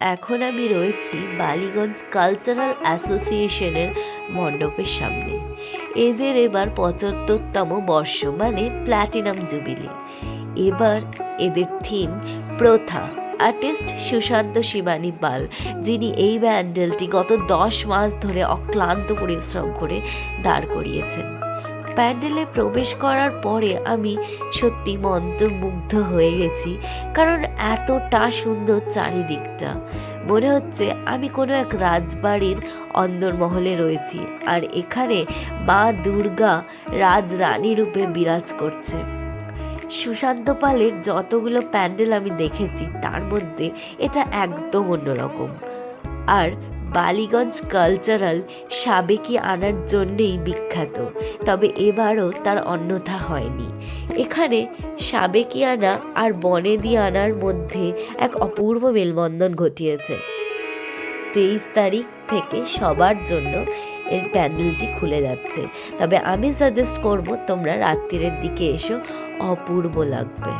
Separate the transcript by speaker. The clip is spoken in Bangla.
Speaker 1: এখন আমি রয়েছি বালিগঞ্জ কালচারাল অ্যাসোসিয়েশনের মণ্ডপের সামনে। এদের এবার পঁচাত্তরতম বর্ষ মানে প্ল্যাটিনাম জুবিলি এবার এদের থিম প্রথা। আর্টিস্ট সুশান্ত শিবানী পাল, যিনি এই ব্যান্ডেলটি গত দশ মাস ধরে অক্লান্ত পরিশ্রম করে দাঁড় করিয়েছেন। প্যান্ডেলে প্রবেশ করার পরে আমি সত্যি মন্ত্রমুগ্ধ হয়ে গেছি, কারণ এতটা সুন্দর চারিদিকটা। মনে হচ্ছে আমি কোনো এক রাজবাড়ির অন্দরমহলে রয়েছি, আর এখানে মা দুর্গা রাজরানী রূপে বিরাজ করছে। সুশান্ত পালের যতগুলো প্যান্ডেল আমি দেখেছি, তার মধ্যে এটা একদম অন্যরকম। আর বালিগঞ্জ কালচারাল সাবেকি আনার জন্যেই বিখ্যাত। তবে এবারও তার অন্যথা হয়নি। এখানে সাবেকিয়ানা আর বনেদিয়ানার মধ্যে এক অপূর্ব মেলবন্ধন ঘটিয়েছে। তেইশ তারিখ থেকে সবার জন্য এর প্যান্ডেলটি খুলে যাচ্ছে। তবে আমি সাজেস্ট করব তোমরা রাত্রিরের দিকে এসো, অপূর্ব লাগবে।